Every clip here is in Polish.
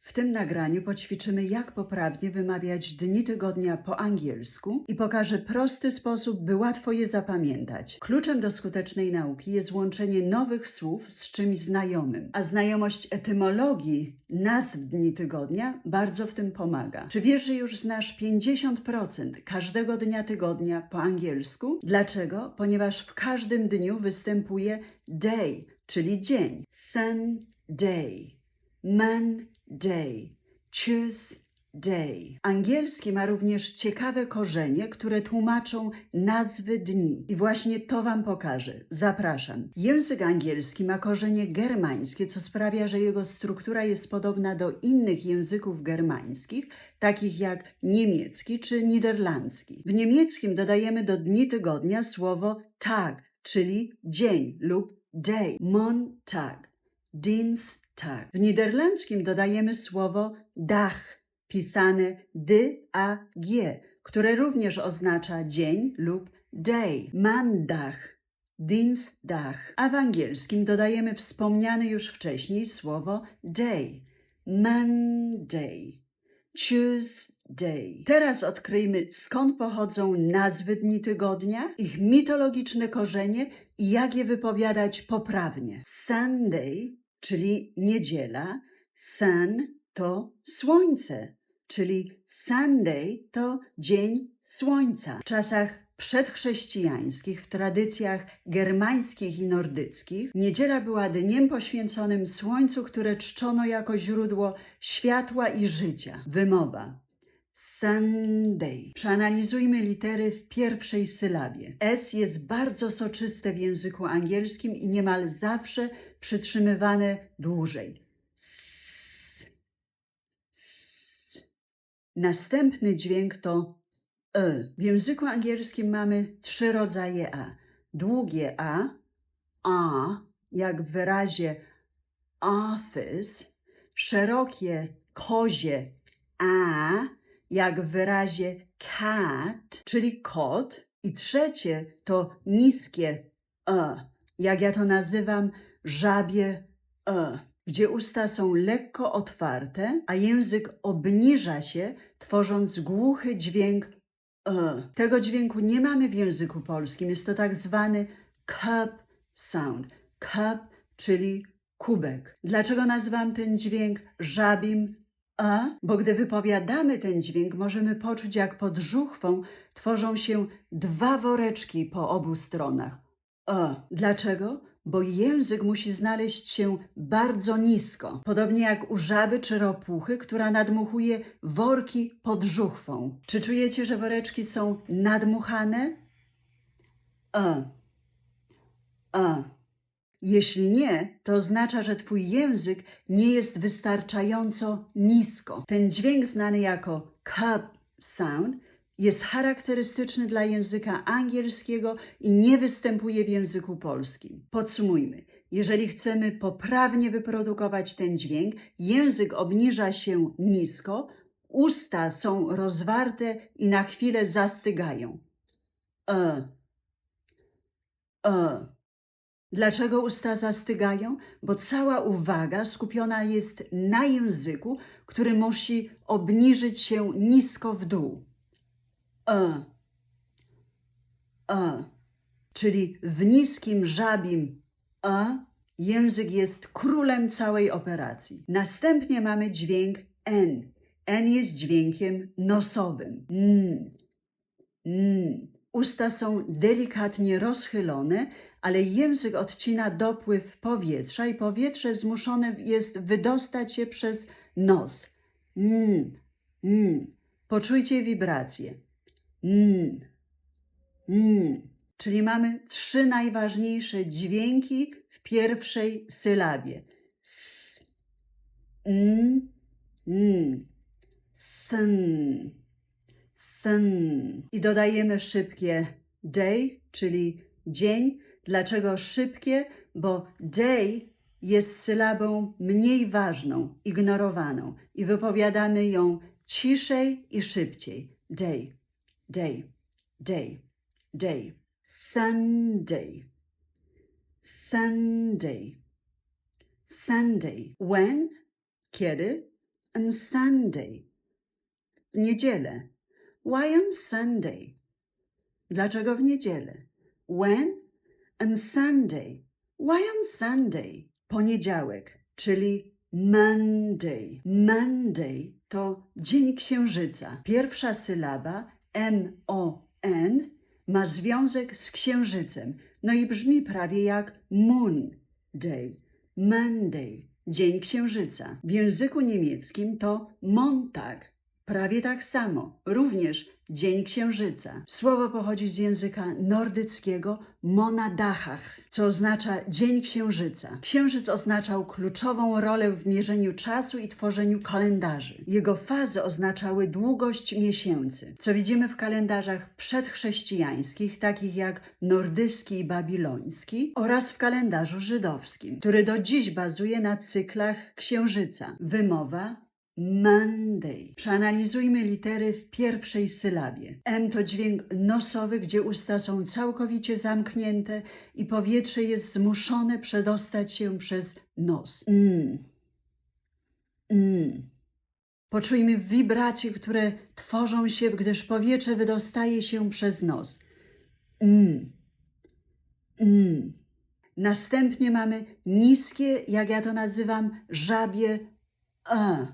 W tym nagraniu poćwiczymy, jak poprawnie wymawiać dni tygodnia po angielsku i pokażę prosty sposób, by łatwo je zapamiętać. Kluczem do skutecznej nauki jest łączenie nowych słów z czymś znajomym, a znajomość etymologii nazw dni tygodnia bardzo w tym pomaga. Czy wiesz, że już znasz 50% każdego dnia tygodnia po angielsku? Dlaczego? Ponieważ w każdym dniu występuje day, czyli dzień. Sunday, Monday, Tuesday. Angielski ma również ciekawe korzenie, które tłumaczą nazwy dni. I właśnie to Wam pokażę. Zapraszam. Język angielski ma korzenie germańskie, co sprawia, że jego struktura jest podobna do innych języków germańskich, takich jak niemiecki czy niderlandzki. W niemieckim dodajemy do dni tygodnia słowo tag, czyli dzień lub day. Montag, Dienstag. W niderlandzkim dodajemy słowo dag, pisane D-A-G, które również oznacza dzień lub day. Maandag, Dienstag. A w angielskim dodajemy wspomniane już wcześniej słowo day. Monday. Tuesday. Teraz odkryjmy, skąd pochodzą nazwy dni tygodnia, ich mitologiczne korzenie i jak je wypowiadać poprawnie. Sunday, czyli niedziela, sun to słońce, czyli Sunday to dzień słońca. W czasach przedchrześcijańskich, w tradycjach germańskich i nordyckich, niedziela była dniem poświęconym słońcu, które czczono jako źródło światła i życia. Wymowa. Sunday. Przeanalizujmy litery w pierwszej sylabie. S jest bardzo soczyste w języku angielskim i niemal zawsze przytrzymywane dłużej. S. S. Następny dźwięk to E. W języku angielskim mamy trzy rodzaje A. Długie A, A, jak w wyrazie office, szerokie kozie A, jak w wyrazie cat, czyli kot. I trzecie to niskie E, jak ja to nazywam, żabie E, gdzie usta są lekko otwarte, a język obniża się, tworząc głuchy dźwięk E. Tego dźwięku nie mamy w języku polskim. Jest to tak zwany cup sound. Cup, czyli kubek. Dlaczego nazywam ten dźwięk żabim a? Bo gdy wypowiadamy ten dźwięk, możemy poczuć, jak pod żuchwą tworzą się dwa woreczki po obu stronach. A. Dlaczego? Bo język musi znaleźć się bardzo nisko, podobnie jak u żaby czy ropuchy, która nadmuchuje worki pod żuchwą. Czy czujecie, że woreczki są nadmuchane? A. A. Jeśli nie, to oznacza, że Twój język nie jest wystarczająco nisko. Ten dźwięk znany jako cup sound jest charakterystyczny dla języka angielskiego i nie występuje w języku polskim. Podsumujmy. Jeżeli chcemy poprawnie wyprodukować ten dźwięk, język obniża się nisko, usta są rozwarte i na chwilę zastygają. E. E. Dlaczego usta zastygają? Bo cała uwaga skupiona jest na języku, który musi obniżyć się nisko w dół. E. E. Czyli w niskim żabim e język jest królem całej operacji. Następnie mamy dźwięk n. N jest dźwiękiem nosowym. Mm. Mm. Usta są delikatnie rozchylone, ale język odcina dopływ powietrza i powietrze zmuszone jest wydostać się przez nos. Mm. Mm. Poczujcie wibracje. Mm. Mm. Czyli mamy trzy najważniejsze dźwięki w pierwszej sylabie. S, n, n, sen, sen. I dodajemy szybkie day, czyli dzień. Dlaczego szybkie? Bo day jest sylabą mniej ważną, ignorowaną i wypowiadamy ją ciszej i szybciej. Day, day, day, day. Sunday, Sunday, Sunday. When? Kiedy? and Sunday? W niedzielę. Why on Sunday? Dlaczego w niedzielę? When and Sunday. Why on Sunday? Poniedziałek, czyli Monday. Monday to dzień księżyca. Pierwsza sylaba M-O-N ma związek z księżycem. No i brzmi prawie jak Moon Day. Monday, dzień księżyca. W języku niemieckim to Montag. Prawie tak samo, również Dzień Księżyca. Słowo pochodzi z języka nordyckiego monadachach, co oznacza Dzień Księżyca. Księżyc oznaczał kluczową rolę w mierzeniu czasu i tworzeniu kalendarzy. Jego fazy oznaczały długość miesięcy, co widzimy w kalendarzach przedchrześcijańskich, takich jak nordycki i babiloński, oraz w kalendarzu żydowskim, który do dziś bazuje na cyklach księżyca. Wymowa Monday. Przeanalizujmy litery w pierwszej sylabie. M to dźwięk nosowy, gdzie usta są całkowicie zamknięte i powietrze jest zmuszone przedostać się przez nos. Mm. Mm. Poczujmy wibracje, które tworzą się, gdyż powietrze wydostaje się przez nos. Mm. Mm. Następnie mamy niskie, jak ja to nazywam, żabie a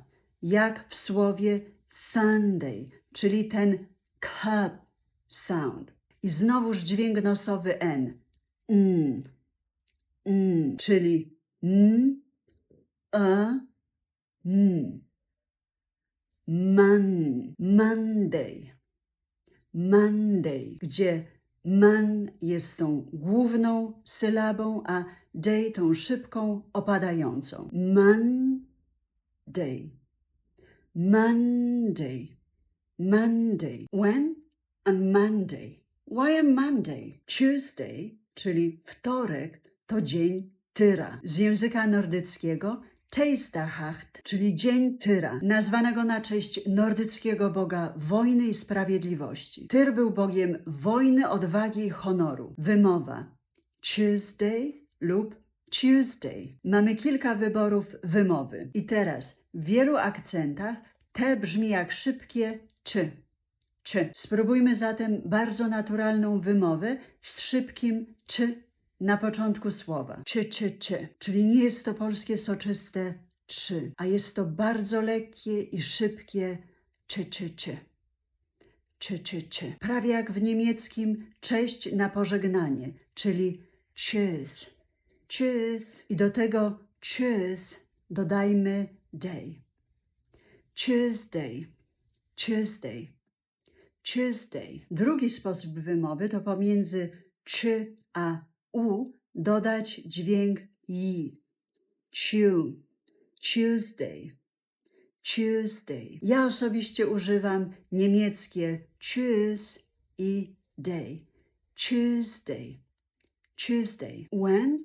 jak w słowie Sunday, czyli ten cup sound. I znowuż dźwięk nosowy N. Mm, mm, czyli m, a, m. Man, Monday, Monday, gdzie man jest tą główną sylabą, a day tą szybką, opadającą. Monday. Monday. Monday. When? On Monday. Why on Monday? Tuesday, czyli wtorek, to dzień Tyra. Z języka nordyckiego Teistachacht, czyli dzień Tyra, nazwanego na cześć nordyckiego boga wojny i sprawiedliwości. Tyr był bogiem wojny, odwagi i honoru. Wymowa Tuesday lub Tuesday. Mamy kilka wyborów wymowy. I teraz w wielu akcentach te brzmi jak szybkie czy. Czy. Spróbujmy zatem bardzo naturalną wymowę z szybkim czy na początku słowa. Czy, czy, czy. Czyli nie jest to polskie soczyste czy, a jest to bardzo lekkie i szybkie czy, czy, czy. Czy, czy, czy. Prawie jak w niemieckim cześć na pożegnanie, czyli tschüss. Tschüss. I do tego tschüss dodajmy day. Tuesday, Tuesday, Tuesday. Drugi sposób wymowy to pomiędzy czy a u dodać dźwięk i. Tuesday, Tuesday. Ja osobiście używam niemieckie choose i day. Tuesday, Tuesday. When?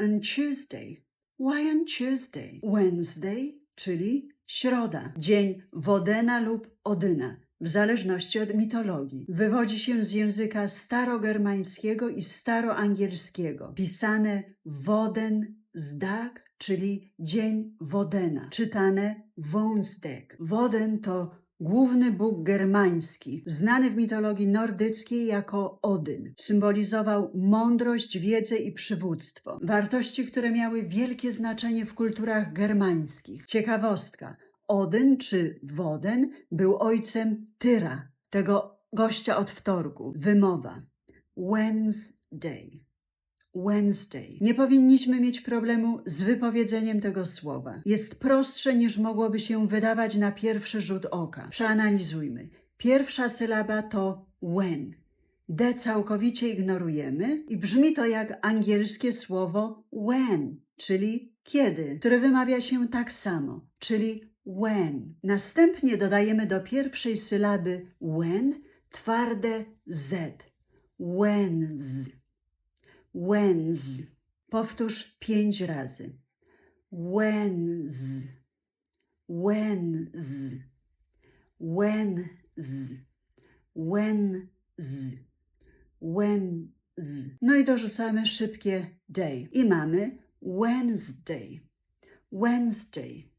On Tuesday. Why on Tuesday? Wednesday, czyli środa, dzień Wodena lub Odyna, w zależności od mitologii. Wywodzi się z języka starogermańskiego i staroangielskiego. Pisane Woden zdag, czyli dzień Wodena. Czytane Wąsdek. Woden to Główny bóg germański, znany w mitologii nordyckiej jako Odyn, symbolizował mądrość, wiedzę i przywództwo. Wartości, które miały wielkie znaczenie w kulturach germańskich. Ciekawostka. Odyn czy Woden był ojcem Tyra, tego gościa od wtorku. Wymowa. Wednesday. Wednesday. Nie powinniśmy mieć problemu z wypowiedzeniem tego słowa. Jest prostsze niż mogłoby się wydawać na pierwszy rzut oka. Przeanalizujmy. Pierwsza sylaba to when. D całkowicie ignorujemy i brzmi to jak angielskie słowo when, czyli kiedy, które wymawia się tak samo, czyli when. Następnie dodajemy do pierwszej sylaby when twarde z. Wens. Wens. Powtórz pięć razy. Wens. Wens. Wens. Wens. Wens. No i dorzucamy szybkie day. I mamy Wednesday. Wednesday.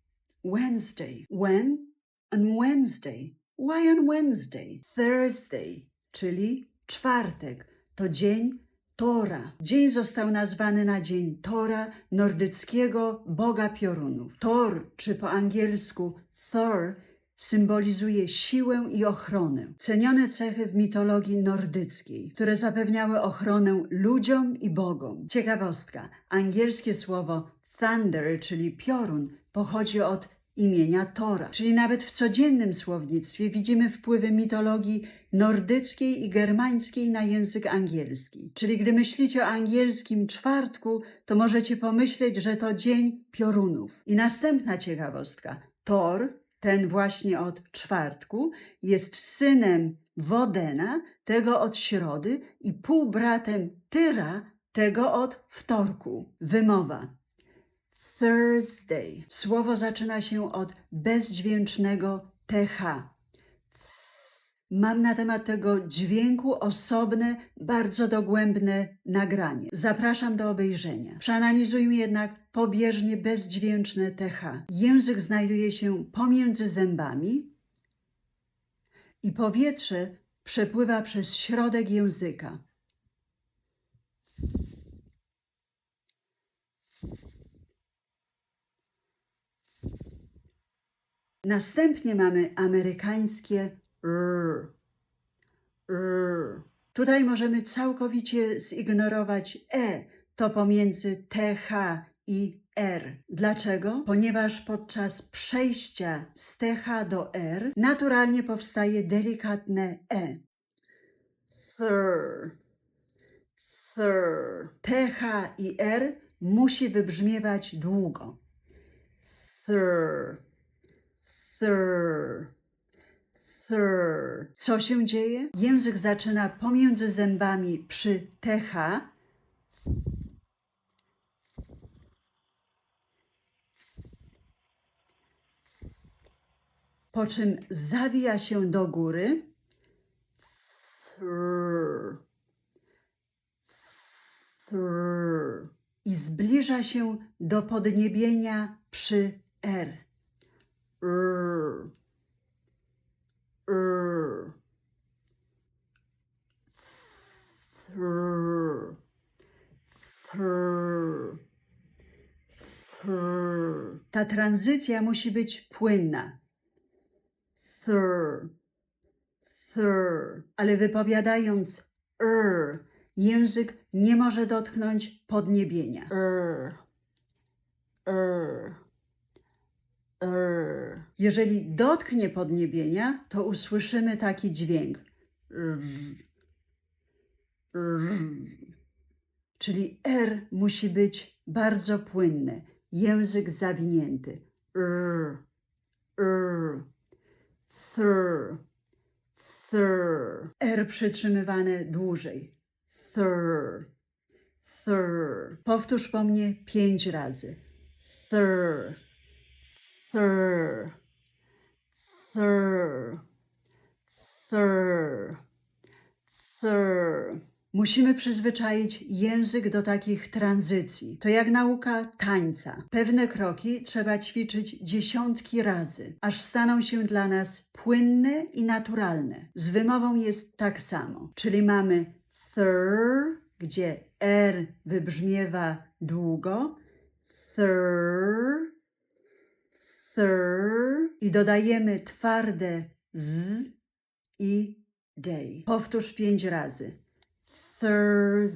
Wednesday. When? On Wednesday. Why on Wednesday? Thursday, czyli czwartek. To dzień Tora. Dzień został nazwany na dzień Tora, nordyckiego boga piorunów. Thor, czy po angielsku Thor, symbolizuje siłę i ochronę. Cenione cechy w mitologii nordyckiej, które zapewniały ochronę ludziom i bogom. Ciekawostka. Angielskie słowo thunder, czyli piorun, pochodzi od imienia Tora. Czyli nawet w codziennym słownictwie widzimy wpływy mitologii nordyckiej i germańskiej na język angielski. Czyli gdy myślicie o angielskim czwartku, to możecie pomyśleć, że to dzień piorunów. I następna ciekawostka. Thor, ten właśnie od czwartku, jest synem Wodena, tego od środy, i półbratem Tyra, tego od wtorku. Wymowa. Thursday. Słowo zaczyna się od bezdźwięcznego TH. Mam na temat tego dźwięku osobne, bardzo dogłębne nagranie. Zapraszam do obejrzenia. Przeanalizujmy jednak pobieżnie bezdźwięczne TH. Język znajduje się pomiędzy zębami i powietrze przepływa przez środek języka. Następnie mamy amerykańskie r. r. Tutaj możemy całkowicie zignorować e, to pomiędzy th i r. Dlaczego? Ponieważ podczas przejścia z th do r naturalnie powstaje delikatne e. Thir. Thir. th i r musi wybrzmiewać długo. Thir. Thir. Thir. Co się dzieje? Język zaczyna pomiędzy zębami przy th. Po czym zawija się do góry. Thir. Thir. I zbliża się do podniebienia przy r. R. R. Thr. Thr. Thr. Ta tranzycja musi być płynna. Thr. Thr. Ale wypowiadając r, język nie może dotknąć podniebienia. R. R. R. Jeżeli dotknie podniebienia, to usłyszymy taki dźwięk. R. R. Czyli R musi być bardzo płynne, język zawinięty. R. R. Thr. Thr. R przytrzymywane dłużej. Thr. Thr. Powtórz po mnie pięć razy. Thr. Thir. Thir. Thir. Thir. Musimy przyzwyczaić język do takich tranzycji. To jak nauka tańca. Pewne kroki trzeba ćwiczyć dziesiątki razy, aż staną się dla nas płynne i naturalne. Z wymową jest tak samo. Czyli mamy thir, gdzie R wybrzmiewa długo, thir, thir i dodajemy twarde z i day. Powtórz pięć razy. Thurs,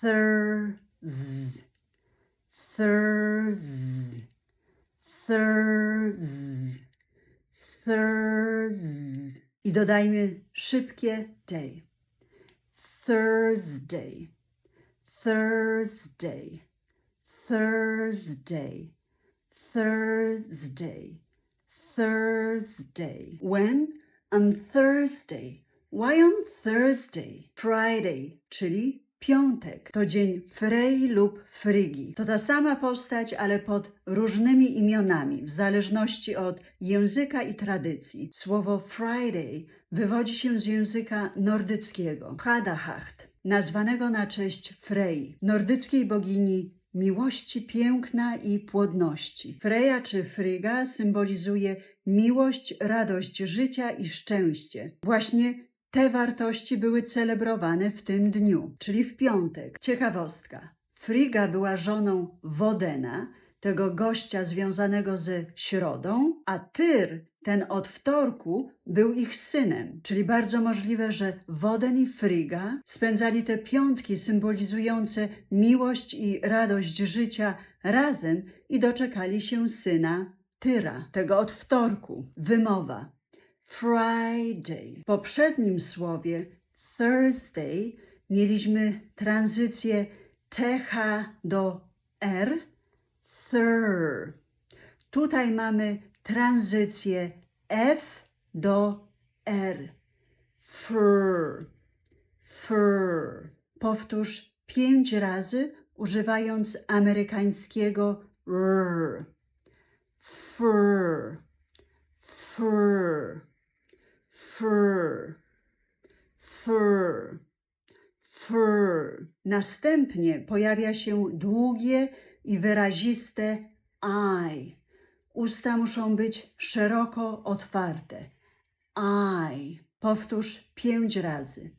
thurs, thurs, thurs, thurs. I dodajmy szybkie day. Thursday, Thursday, Thursday, Thursday, Thursday. When? On Thursday. Why on Thursday? Friday, czyli piątek. To dzień Frey lub Frygi. To ta sama postać, ale pod różnymi imionami, w zależności od języka i tradycji. Słowo Friday wywodzi się z języka nordyckiego. Hadahacht, nazwanego na cześć Frey, nordyckiej bogini miłości piękna i płodności. Freja czy Fryga symbolizuje miłość, radość życia i szczęście. Właśnie te wartości były celebrowane w tym dniu, czyli w piątek. Ciekawostka. Friga była żoną Wodena, tego gościa związanego ze środą, a Tyr, ten od wtorku, był ich synem. Czyli bardzo możliwe, że Woden i Friga spędzali te piątki symbolizujące miłość i radość życia razem i doczekali się syna Tyra, tego od wtorku. Wymowa. Friday. W poprzednim słowie Thursday mieliśmy tranzycję TH do R, Tutaj mamy tranzycję F do R, fur, fur. Powtórz pięć razy, używając amerykańskiego r. Fur, fur, fur, fur, fur. Następnie pojawia się długie i wyraziste I. Usta muszą być szeroko otwarte. I. Powtórz pięć razy.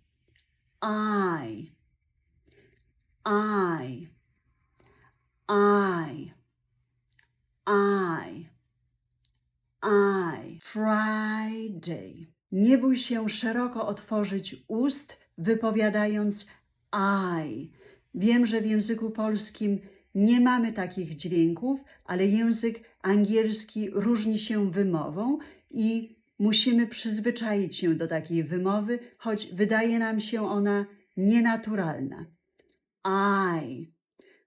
I. I. I. I. I. Friday. Nie bój się szeroko otworzyć ust, wypowiadając I. Wiem, że w języku polskim nie mamy takich dźwięków, ale język angielski różni się wymową i musimy przyzwyczaić się do takiej wymowy, choć wydaje nam się ona nienaturalna. I.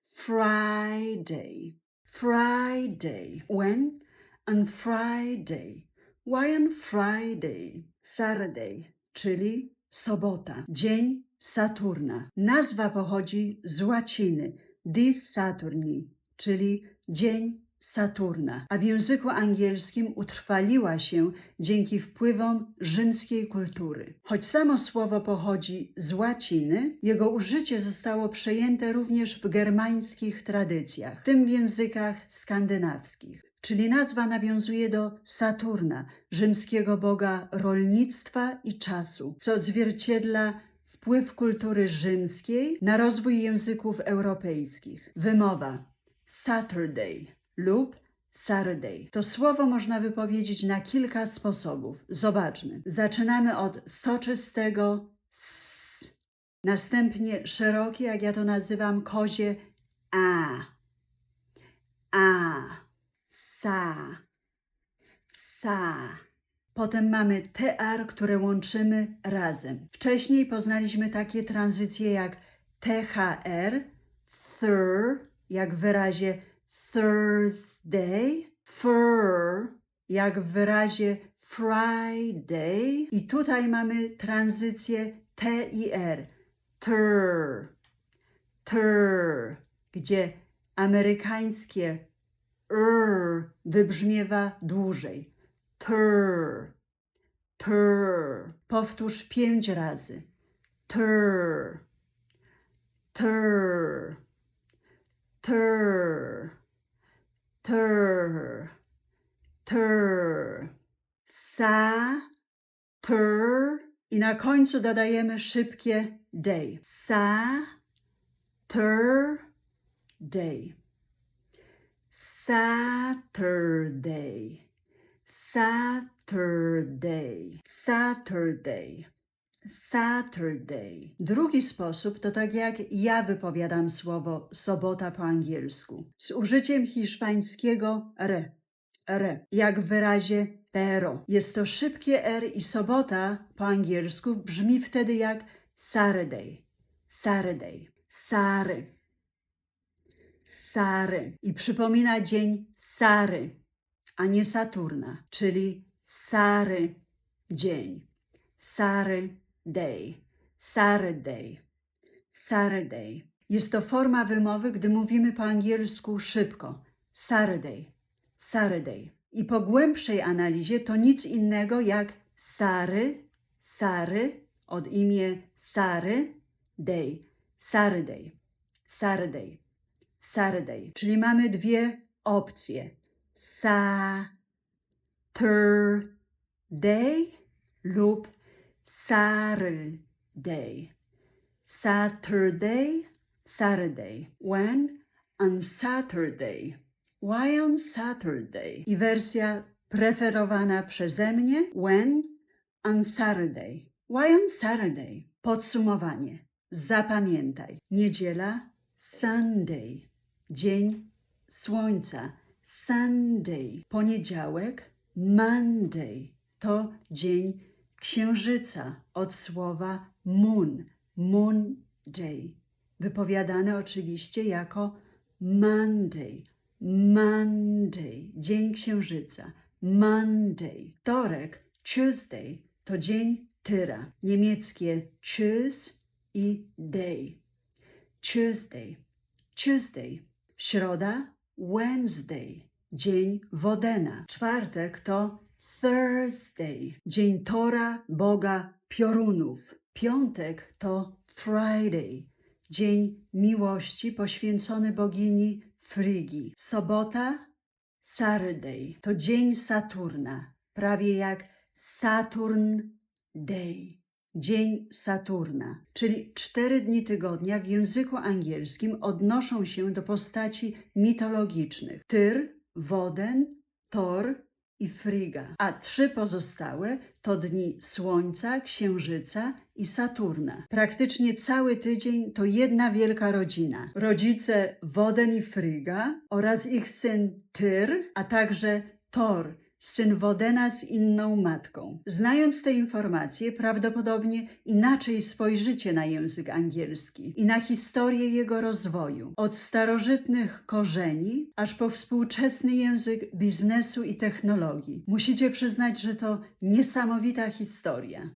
Friday. Friday. When? On Friday. Why on Friday? Saturday, czyli sobota, dzień Saturna. Nazwa pochodzi z łaciny dis Saturni, czyli dzień Saturna, a w języku angielskim utrwaliła się dzięki wpływom rzymskiej kultury. Choć samo słowo pochodzi z łaciny, jego użycie zostało przejęte również w germańskich tradycjach, w tym w językach skandynawskich. Czyli nazwa nawiązuje do Saturna, rzymskiego boga rolnictwa i czasu, co odzwierciedla wpływ kultury rzymskiej na rozwój języków europejskich. Wymowa Saturday lub Saturday. To słowo można wypowiedzieć na kilka sposobów. Zobaczmy. Zaczynamy od soczystego s, następnie szerokie, jak ja to nazywam, kozie a, a, sa, sa. Potem mamy TR, które łączymy razem. Wcześniej poznaliśmy takie tranzycje jak THR, thir, jak w wyrazie Thursday, fur, jak w wyrazie Friday. I tutaj mamy tranzycję T i R, ter, ter, gdzie amerykańskie r wybrzmiewa dłużej. Ter, ter. Powtórz pięć razy. Ter, ter, ter, ter, ter. Sa, ter. I na końcu dodajemy szybkie day. Sa, ter, day. Saturday. Saturday. Saturday. Saturday. Drugi sposób to tak jak ja wypowiadam słowo sobota po angielsku, z użyciem hiszpańskiego re. Re, jak w wyrazie pero. Jest to szybkie R i sobota po angielsku brzmi wtedy jak Saturday. Saturday. Sary. Sary. I przypomina dzień Sary, a nie Saturna, czyli Sary dzień. Sary day. Saturday. Saturday. Jest to forma wymowy, gdy mówimy po angielsku szybko. Saturday. Saturday. I po głębszej analizie to nic innego jak Sary, Sary, od imię Sary, day. Saturday. Saturday. Saturday. Czyli mamy dwie opcje. Saturday lub Saturday. Saturday, Saturday. When? On Saturday. Why on Saturday? I wersja preferowana przeze mnie. When? On Saturday. Why on Saturday? Podsumowanie. Zapamiętaj. Niedziela, Sunday. Dzień słońca, Sunday. Poniedziałek, Monday. To dzień księżyca od słowa moon, moon day. Wypowiadane oczywiście jako Monday, Monday, dzień księżyca, Monday. Wtorek, Tuesday, to dzień tyra. Niemieckie choose i day. Tuesday, Tuesday. Środa, Wednesday, dzień Wodena. Czwartek to Thursday, dzień Tora, Boga Piorunów. Piątek to Friday, dzień miłości poświęcony bogini Frygi. Sobota, Saturday, to dzień Saturna, prawie jak Saturn Day. Dzień Saturna, czyli cztery dni tygodnia w języku angielskim odnoszą się do postaci mitologicznych: Tyr, Woden, Thor i Friga, a trzy pozostałe to dni Słońca, Księżyca i Saturna. Praktycznie cały tydzień to jedna wielka rodzina. Rodzice Woden i Friga oraz ich syn Tyr, a także Thor, syn Wodena z inną matką. Znając te informacje, prawdopodobnie inaczej spojrzycie na język angielski i na historię jego rozwoju. Od starożytnych korzeni aż po współczesny język biznesu i technologii. Musicie przyznać, że to niesamowita historia.